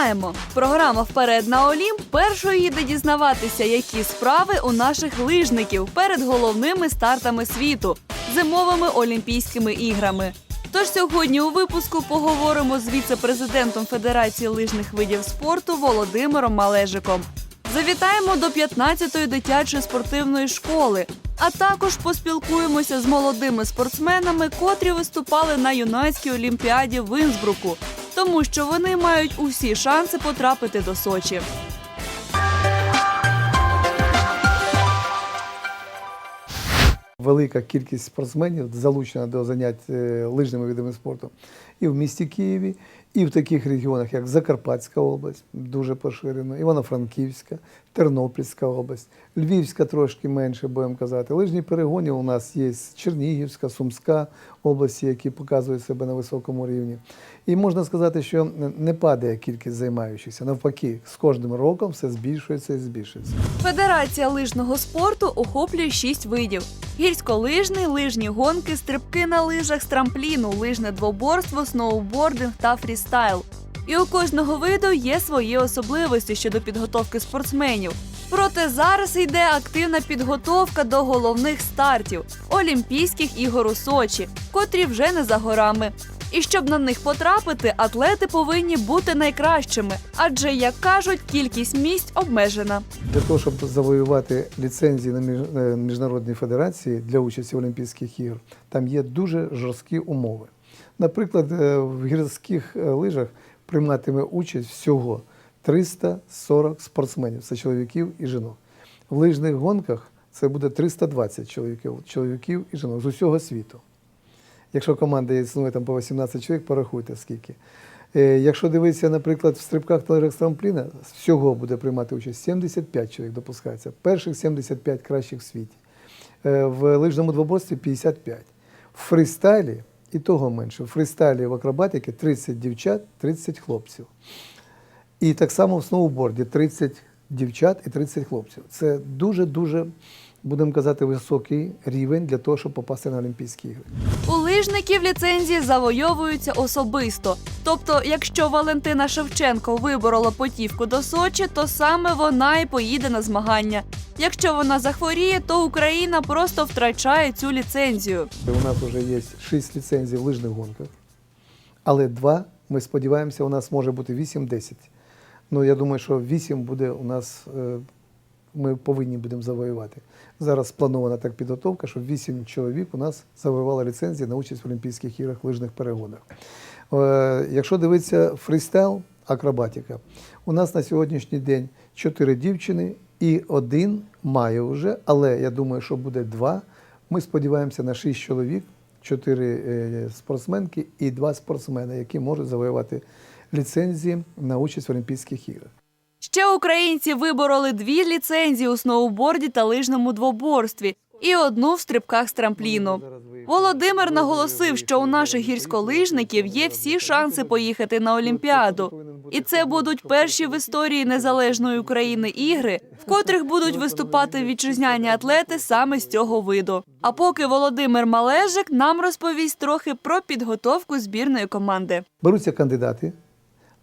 Вітаємо! Програма Вперед на Олімп першою їде дізнаватися, які справи у наших лижників перед головними стартами світу зимовими Олімпійськими іграми. Тож сьогодні у випуску поговоримо з віце-президентом Федерації лижних видів спорту Володимиром Малежиком. Завітаємо до 15-ї дитячої спортивної школи, а також поспілкуємося з молодими спортсменами, котрі виступали на юнацькій олімпіаді в Інсбруку, тому що вони мають усі шанси потрапити до Сочі. Велика кількість спортсменів залучена до занять е, лижними видами спорту і в місті Києві, і в таких регіонах, як Закарпатська область, дуже поширено, Івано-Франківська, Тернопільська область, Львівська трошки менше, будемо казати. Лижні перегони у нас є Чернігівська, Сумська області, які показують себе на високому рівні. І можна сказати, що не падає кількість займаючихся. Навпаки, з кожним роком все збільшується і збільшується. Федерація лижного спорту охоплює шість видів: гірськолижний, лижні гонки, стрибки на лижах з трампліну, лижне двоборство, сноубординг та фрістайл. І у кожного виду є свої особливості щодо підготовки спортсменів. Проте зараз йде активна підготовка до головних стартів Олімпійських ігор у Сочі, котрі вже не за горами. І щоб на них потрапити, атлети повинні бути найкращими, адже, як кажуть, кількість місць обмежена. Для того, щоб завоювати ліцензії на е, міжнародній федерації для участі в Олімпійських ігор, там є дуже жорсткі умови. Наприклад, е, в гірських е, лижах прийматиме участь всього 340 спортсменів, це чоловіків і жінок. В лижних гонках це буде 320 чоловіків, чоловіків і жінок з усього світу. Якщо команда існує там по 18 чоловік, порахуйте скільки. Е, Якщо дивитися, наприклад, в стрибках та лижах з трампліна, всього буде приймати участь 75 чоловік допускається. Перших 75 кращих в світі. В лижному двоборстві 55. В фристайлі і того менше. В фристайлі в акробатиці 30 дівчат, 30 хлопців. І так само в сноуборді 30 дівчат і 30 хлопців. Це дуже-дуже, будемо казати, високий рівень для того, щоб попасти на Олімпійські ігри. У лижників ліцензії завойовуються особисто. Тобто, якщо Валентина Шевченко виборола путівку до Сочі, то саме вона і поїде на змагання. Якщо вона захворіє, то Україна просто втрачає цю ліцензію. У нас вже є 6 ліцензій в лижних гонках, але два, ми сподіваємося, у нас може бути 8-10. Ну, я думаю, що 8 буде у нас, е, ми повинні будемо завоювати. Зараз спланована так підготовка, щоб 8 чоловік у нас завоювали ліцензії на участь в Олімпійських іграх лижних перегонах. Е, Якщо дивитися фрістайл, акробатика, у нас на сьогоднішній день 4 дівчини і один має вже, але я думаю, що буде два. Ми сподіваємося на 6 чоловік, 4 спортсменки і 2 спортсмени, які можуть завоювати ліцензії на участь в Олімпійських іграх. Ще українці вибороли дві ліцензії у сноуборді та лижному двоборстві і одну в стрибках з трампліну. Володимир наголосив, що у наших гірськолижників є всі шанси поїхати на Олімпіаду. І це будуть перші в історії незалежної України ігри, в котрих будуть виступати вітчизняні атлети саме з цього виду. А поки Володимир Малежик нам розповість трохи про підготовку збірної команди. Беруться кандидати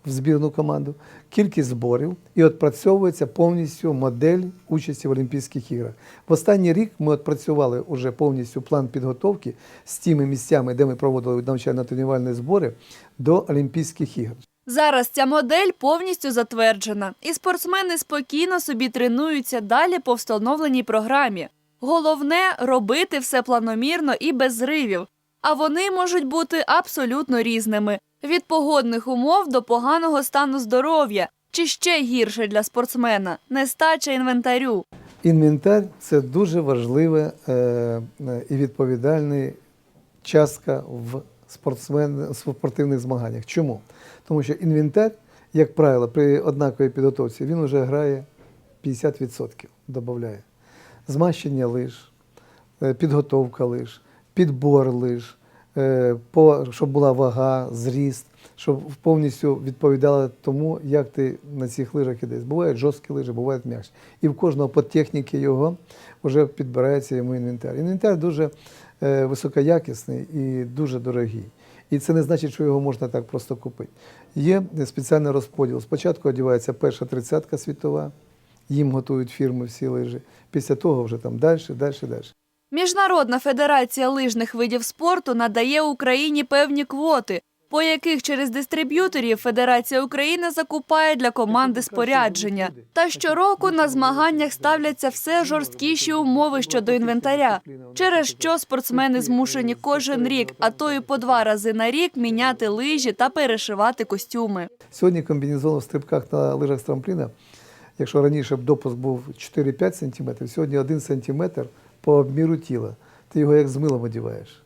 в збірну команду, кількість зборів і відпрацьовується повністю модель участі в Олімпійських іграх. В останній рік ми відпрацювали вже повністю план підготовки з тими місцями, де ми проводили навчально-тренувальні збори до Олімпійських ігор. Зараз ця модель повністю затверджена, і спортсмени спокійно собі тренуються далі по встановленій програмі. Головне робити все планомірно і без зривів. А вони можуть бути абсолютно різними від погодних умов до поганого стану здоров'я, чи ще гірше для спортсмена нестача інвентарю. Інвентар це дуже важлива е, е, і відповідальна частка в спортивних змаганнях. Чому? Тому що інвентар, як правило, при однаковій підготовці він вже грає 50%, додає. Змащення лиж, е, підготовка лиж, підбор лиж, е, по- щоб була вага, зріст, щоб повністю відповідала тому, як ти на цих лижах ідеш. Бувають жорсткі лижі, бувають м'якші. І в кожного по техніці його вже підбирається йому інвентар. Інвентар дуже е, високоякісний і дуже дорогий. І це не значить, що його можна так просто купити. Є спеціальний розподіл. Спочатку одягається перша тридцятка світова, їм готують фірми всі лижі. Після того вже там далі, далі, далі. Міжнародна федерація лижних видів спорту надає Україні певні квоти, по яких через дистриб'юторів Федерація України закупає для команди спорядження. Та щороку на змаганнях ставляться все жорсткіші умови щодо інвентаря, через що спортсмени змушені кожен рік, а то і по два рази на рік міняти лижі та перешивати костюми. Сьогодні комбінезон в стрибках на лижах з трампліна, якщо раніше допуск був 4-5 см, сьогодні 1 см по обміру тіла. Ти його як з милом одіваєш.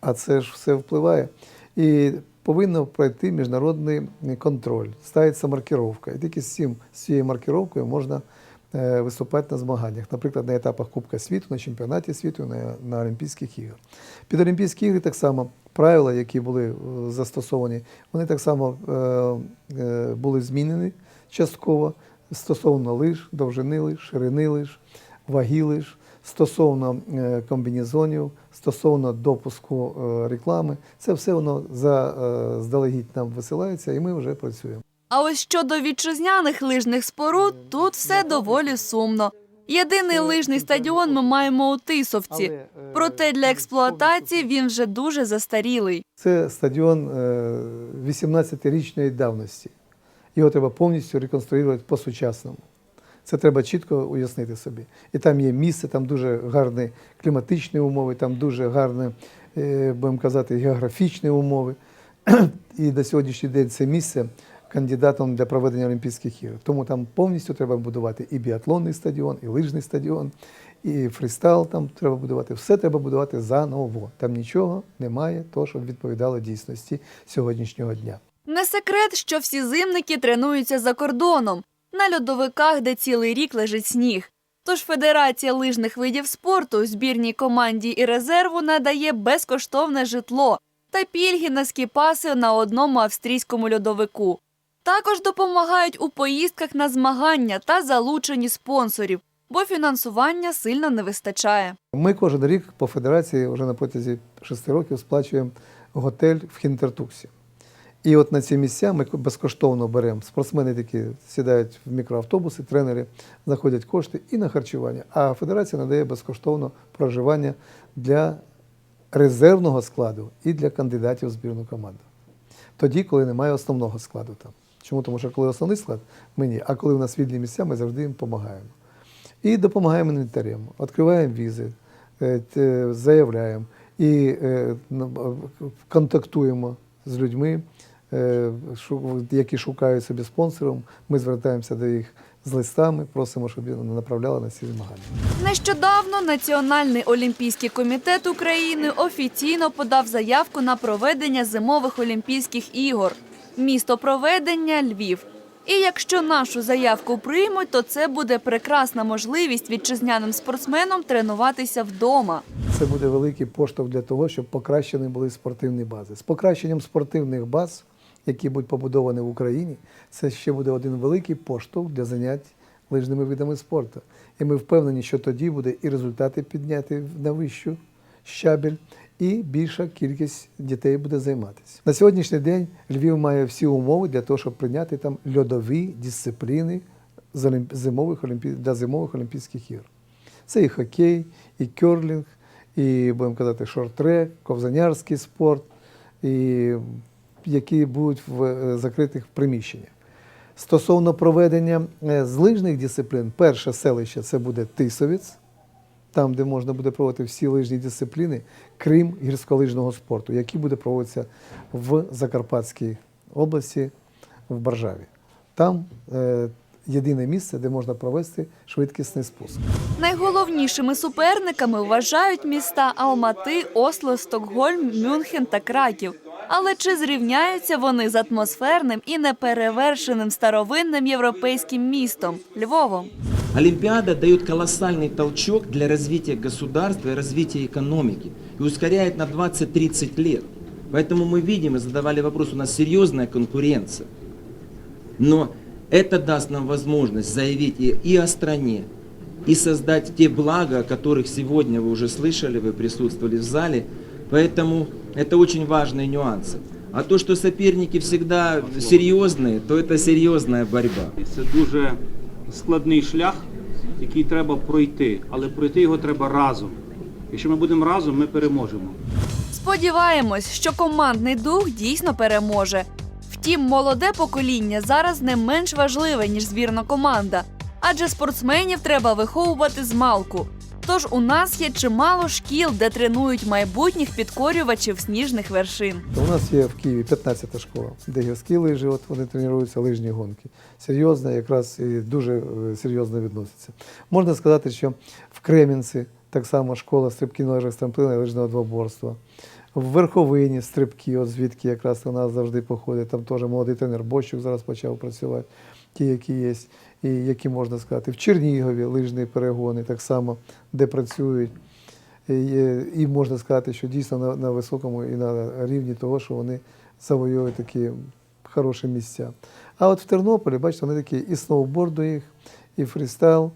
А це ж все впливає. І повинно пройти міжнародний контроль, ставиться маркировка. І тільки з, цим, з цією маркировкою можна е, виступати на змаганнях, наприклад, на етапах Кубка світу, на чемпіонаті світу, на, на Олімпійських іграх. Під Олімпійські ігри так само правила, які були е, застосовані, вони так само е, е, були змінені частково стосовно лиж, довжини лиж, ширини лиж, ваги лиж, стосовно е, комбінезонів, стосовно допуску е, реклами. Це все воно заздалегідь нам висилається, і ми вже працюємо. А ось щодо вітчизняних лижних споруд, тут все доволі сумно. Єдиний лижний стадіон ми маємо у Тисовці. е, Проте для експлуатації він вже дуже застарілий. Це стадіон е, 18-річної давності. Його треба повністю реконструювати по-сучасному. Це треба чітко уяснити собі. І там є місце, там дуже гарні кліматичні умови, там дуже гарні, е, будемо казати, географічні умови. І на сьогоднішній день це місце кандидатом для проведення Олімпійських ігор. Тому там повністю треба будувати і біатлонний стадіон, і лижний стадіон, і фрістайл там треба будувати. Все треба будувати заново. Там нічого немає, того, щоб відповідало дійсності сьогоднішнього дня. Не секрет, що всі зимники тренуються за кордоном на льодовиках, де цілий рік лежить сніг. Тож Федерація лижних видів спорту збірній команді і резерву надає безкоштовне житло та пільги на скіпаси на одному австрійському льодовику. Також допомагають у поїздках на змагання та залученні спонсорів, бо фінансування сильно не вистачає. Ми кожен рік по федерації вже на протязі шести років сплачуємо готель в Хінтертуксі. І от на ці місця ми безкоштовно беремо. Спортсмени такі сідають в мікроавтобуси, тренери знаходять кошти і на харчування. А федерація надає безкоштовно проживання для резервного складу і для кандидатів в збірну команду. Тоді, коли немає основного складу там. Чому? Тому що коли основний склад, ми ні. А коли у нас вільні місця, ми завжди їм допомагаємо. І допомагаємо інвентарем, відкриваємо візи, е, заявляємо і е, е, контактуємо з людьми, е, які шукають собі спонсором. Ми звертаємося до їх з листами, просимо, щоб направляли на ці змагання. Нещодавно Національний олімпійський комітет України офіційно подав заявку на проведення зимових Олімпійських ігор. Місто проведення Львів. І якщо нашу заявку приймуть, то це буде прекрасна можливість вітчизняним спортсменам тренуватися вдома. Це буде великий поштовх для того, щоб покращені були спортивні бази. З покращенням спортивних баз, які будуть побудовані в Україні, це ще буде один великий поштовх для занять лижними видами спорту. І ми впевнені, що тоді буде і результати підняти на вищу щабель, і більша кількість дітей буде займатися. На сьогоднішній день Львів має всі умови для того, щоб прийняти там льодові дисципліни зимових для зимових Олімпійських ігор. Це і хокей, і керлінг, і будемо казати, шорт-трек, ковзанярський спорт, і які будуть в е, закритих приміщеннях. Стосовно проведення е, з лижних дисциплін, перше селище це буде Тисовець, там, де можна буде проводити всі лижні дисципліни, крім гірськолижного спорту, який буде проводитися в Закарпатській області, в Баржаві. Там е, єдине місце, де можна провести швидкісний спуск. Найголовнішими суперниками вважають міста Алмати, Осло, Стокгольм, Мюнхен та Краків. Але чи зрівняються вони з атмосферним і неперевершеним старовинним європейським містом Львовом? Олимпиада дает колоссальный толчок для развития государства и развития экономики и ускоряет на 20-30 лет. Поэтому мы видим и задавали вопрос, у нас серьезная конкуренция. Но это даст нам возможность заявить и, и о стране, и создать те блага, о которых сегодня вы уже слышали, вы присутствовали в зале, Поэтому это очень важные нюансы. А то, что соперники всегда серьезные, то это серьезная борьба. Це дуже складний шлях, який треба пройти, але пройти його треба разом. Якщо ми будемо разом, ми переможемо. Сподіваємось, що командний дух дійсно переможе. Втім, молоде покоління зараз не менш важливе, ніж збірна команда, адже спортсменів треба виховувати з малку. Тож у нас є чимало шкіл, де тренують майбутніх підкорювачів сніжних вершин. У нас є в Києві 15-та школа, де гірські лижі, вони тренуються, лижні гонки. Серйозно, якраз і дуже е, серйозно відносяться. Можна сказати, що в Кремінці так само школа стрибків на лижах з і лижного двоборства. В Верховині стрибки, от звідки якраз у нас завжди походить. Там теж молодий тренер Бощук зараз почав працювати, ті, які є, і які можна сказати. В Чернігові лижні перегони, так само, де працюють. І, можна сказати, що дійсно на, на високому і на рівні того, що вони завоюють такі хороші місця. А от в Тернополі, бачите, вони такі і сноуборду їх, і фрістайл.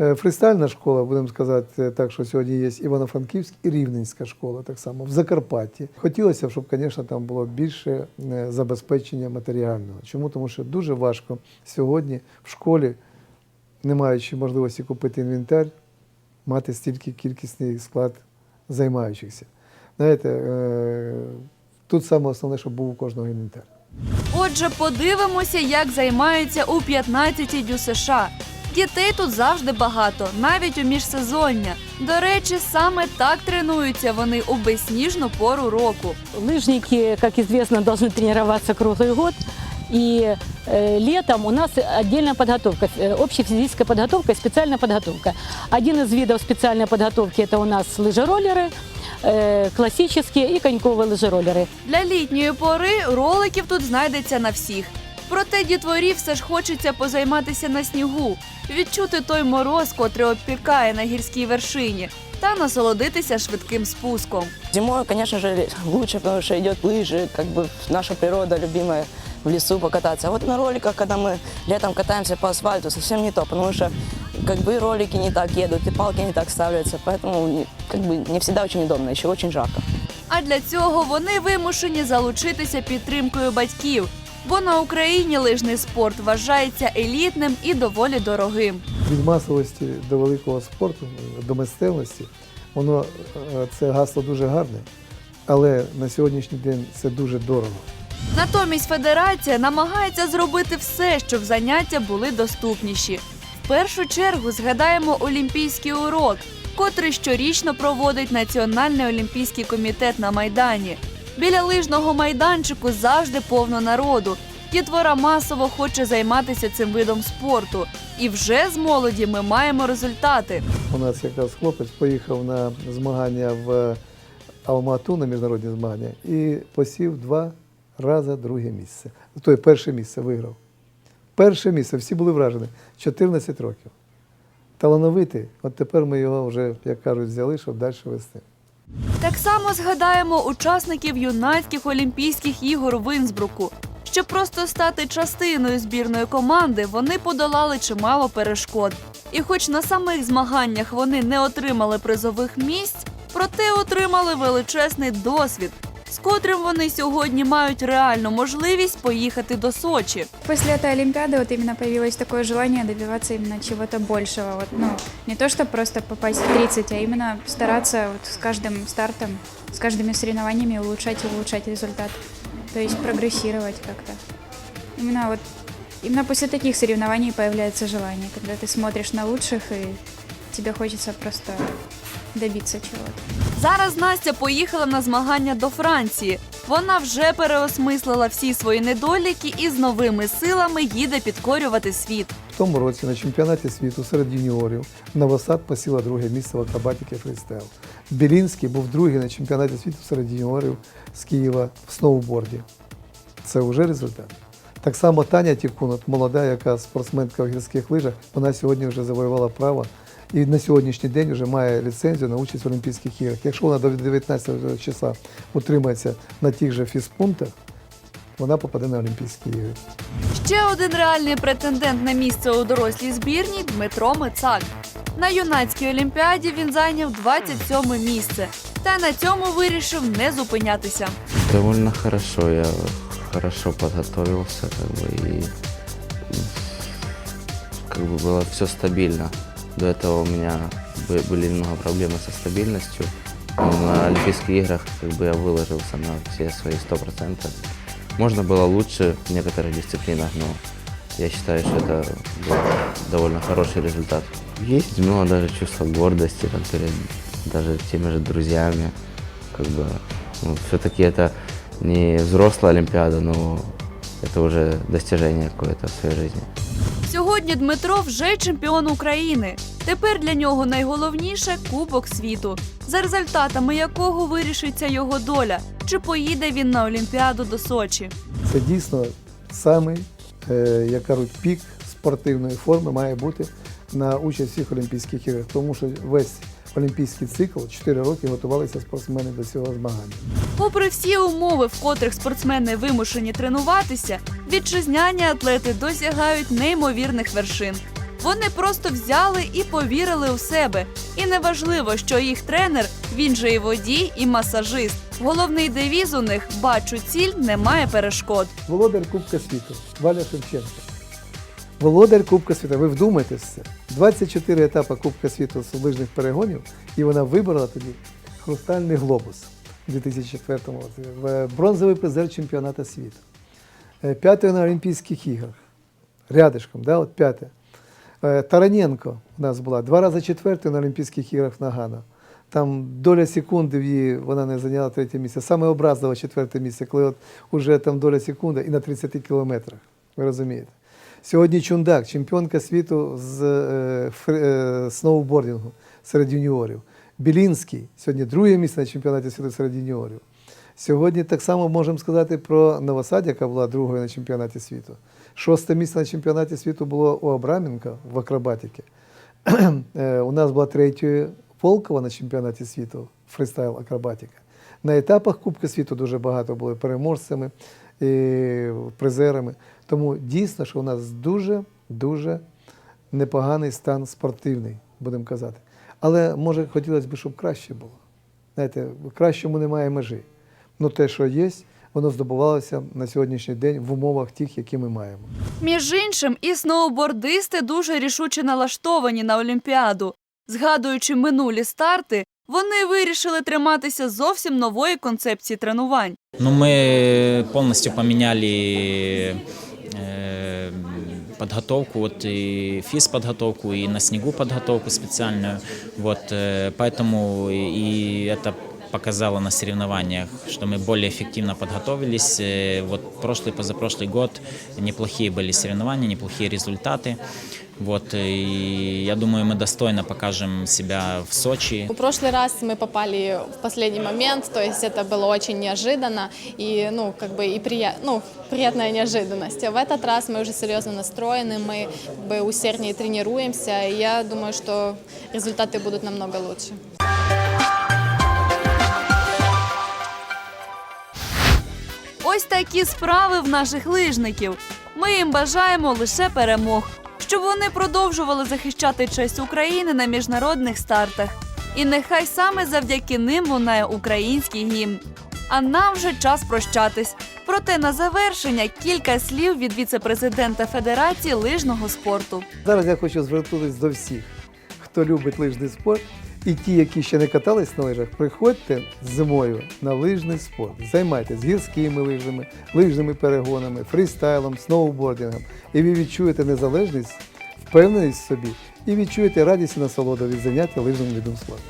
Е, Фрістайльна школа, будемо сказати е, так, що сьогодні є Івано-Франківська і Рівненська школа, так само в Закарпатті. Хотілося б, щоб, звісно, там було більше е, забезпечення матеріального. Чому? Тому що дуже важко сьогодні в школі, не маючи можливості купити інвентар, мати стільки кількісний склад займаючихся. Знаєте, тут саме основне, щоб був у кожного інвентар. Отже, подивимося, як займаються у 15-й дю США. Дітей тут завжди багато, навіть у міжсезоння. До речі, саме так тренуються вони у безсніжну пору року. Лыжники, как известно, должны тренироваться круглый год. И э, летом у нас отдельная подготовка, э, общая физическая подготовка и специальная подготовка. Один из видов специальной подготовки это у нас лыжероллеры, э, классические и коньковые лыжероллеры. Для літньої пори роликів тут знайдеться на всіх. Проте дітворі все ж хочеться позайматися на снігу, відчути той мороз, котрий обпікає на гірській вершині, та насолодитися швидким спуском. Зимой, конечно же, лучше, потому что идет лыжи, как бы наша природа любимая в лесу покататься. А вот на роликах, когда мы летом катаемся по асфальту, совсем не то, потому что как бы и ролики не так едут, и палки не так ставляются, поэтому не- как бы не всегда очень удобно, еще очень жарко. А для цього вони вимушені залучитися підтримкою батьків, бо на Україні лижний спорт вважається елітним і доволі дорогим. Від масовості до великого спорту, до мистецтвості, воно е, це гасло дуже гарне, але на сьогоднішній день це дуже дорого. Натомість федерація намагається зробити все, щоб заняття були доступніші. В першу чергу згадаємо олімпійський урок, котрий щорічно проводить Національний олімпійський комітет на майдані. Біля лижного майданчику завжди повно народу. Дітвора масово хоче займатися цим видом спорту. І вже з молоді ми маємо результати. У нас якраз хлопець поїхав на змагання в Алмату на міжнародні змагання і посів два рази друге місце. Тобто перше місце виграв. Перше місце, всі були вражені. 14 років. Талановитий, от тепер ми його вже, як кажуть, взяли, щоб далі вести. Так само згадаємо учасників юнацьких Олімпійських ігор в Інсбруку. Щоб просто стати частиною збірної команди, вони подолали чимало перешкод. І хоч на самих змаганнях вони не отримали призових місць, проте отримали величезний досвід, з котрим вони сьогодні мають реальну можливість поїхати до Сочі. После этой Олимпиады вот именно появилось такое желание добиваться именно чего-то большего. Вот, ну, не то, чтобы просто попасть в 30, а именно стараться вот с каждым стартом, с каждыми соревнованиями улучшать и улучшать результат. То есть прогрессировать как-то. Именно вот именно после таких соревнований появляется желание, когда ты смотришь на лучших и тебе хочется просто добиться чего-то. Зараз Настя поїхала на змагання до Франції. Вона вже переосмислила всі свої недоліки і з новими силами їде підкорювати світ. В тому році на чемпіонаті світу серед юніорів Новосад посіла друге місце в акробатики фрістайл. Білінський був другий на чемпіонаті світу серед юніорів з Києва в сноуборді. Це вже результат. Так само Таня Тікунот, молода, яка спортсменка в гірських лижах, вона сьогодні вже завоювала право і на сьогоднішній день вже має ліцензію на участь в Олімпійських іграх. Якщо вона до 19 числа утримається на тих же фізпунктах, вона попаде на Олімпійські ігри. Ще один реальний претендент на місце у дорослій збірній Дмитро Мицак. На юнацькій олімпіаді він зайняв 27 місце. Та на цьому вирішив не зупинятися. Довольно хорошо, я хорошо подготовился, как бы, и как бы было все стабильно. До этого у меня бы- были немного проблемы со стабильностью. Но на Олимпийских играх как бы я выложился на все свои сто процентов. Можно было лучше в некоторых дисциплинах, но я считаю, что это был довольно хороший результат. Есть много даже чувства гордости там, перед даже теми же друзьями. Как бы, ну, все-таки это не взрослая Олимпиада, но это уже достижение какое-то в своей жизни. Сьогодні Дмитро вже чемпіон України. Тепер для нього найголовніше Кубок світу, за результатами якого вирішиться його доля, чи поїде він на Олімпіаду до Сочі. Це дійсно самий, е, як кажуть, пік спортивної форми має бути на участь всіх Олімпійських іграх, тому що весь олімпійський цикл 4 роки готувалися спортсмени до цього змагання. Попри всі умови, в котрих спортсмени вимушені тренуватися, вітчизняні атлети досягають неймовірних вершин. Вони просто взяли і повірили у себе. І неважливо, що їх тренер він же і водій, і масажист. Головний девіз у них бачу ціль, немає перешкод. Володар Кубка світу Валя Шевченко. Володар Кубка світу. Ви вдумайтесь це. 24 етапи Кубка світу з лижних перегонів, і вона вибрала тоді хрустальний глобус у 2004 році. Бронзовий призер чемпіонату світу. Е, П'яте на Олімпійських іграх. Рядишком, да, от п'яте. Е, Тараненко у нас була два рази четвертою на Олімпійських іграх Нагано. Там доля секунди в її вона не зайняла третє місце. Саме образливо четверте місце, коли от уже там доля секунди і на 30 кілометрах. Ви розумієте? Сьогодні Чундак, чемпіонка світу з е, е, сноубордингу серед юніорів. Білінський, сьогодні друге місце на чемпіонаті світу серед юніорів. Сьогодні так само можемо сказати про Новосад, яка була другою на чемпіонаті світу. Шосте місце на чемпіонаті світу було у Абраменка в акробатиці. Е, У нас була третьою Волкова на чемпіонаті світу фристайл акробатика. На етапах Кубка світу дуже багато були переможцями призерами. Тому дійсно, що у нас дуже дуже непоганий стан спортивний, будемо казати. Але може хотілося б, щоб краще було. Знаєте, кращому немає межі. Ну те, що є, воно здобувалося на сьогоднішній день в умовах тих, які ми маємо. Між іншим, і сноубордисти дуже рішуче налаштовані на Олімпіаду. Згадуючи минулі старти, вони вирішили триматися зовсім нової концепції тренувань. Ну, мы полностью поменяли э, подготовку, вот и физподготовку, и на снегу подготовку специальную. Вот, э, поэтому и это показало на соревнованиях, что мы более эффективно подготовились. Э, Вот прошлый, позапрошлый год неплохие были соревнования, неплохие результаты. Вот, и я думаю, мы достойно покажем себя в Сочи. В прошлый раз мы попали в последний момент, то есть это было очень неожиданно и, ну, как бы и прия... ну, приятная неожиданность. А в этот раз мы уже серьезно настроены, мы как бы усерднее тренируемся, и я думаю, что результаты будут намного лучше. Ось такі справи в наших лижників. Ми їм бажаємо лише перемог, щоб вони продовжували захищати честь України на міжнародних стартах. І нехай саме завдяки ним лунає український гімн. А нам вже час прощатись. Проте на завершення кілька слів від віце-президента Федерації лижного спорту. Зараз я хочу звернутися до всіх, хто любить лижний спорт, і ті, які ще не катались на лижах, приходьте зимою на лижний спорт. Займайтесь гірськими лижами, лижними перегонами, фрістайлом, сноубордингом. І ви відчуєте незалежність, впевненість в собі і відчуєте радість і насолоду від заняття лижним видом спорту.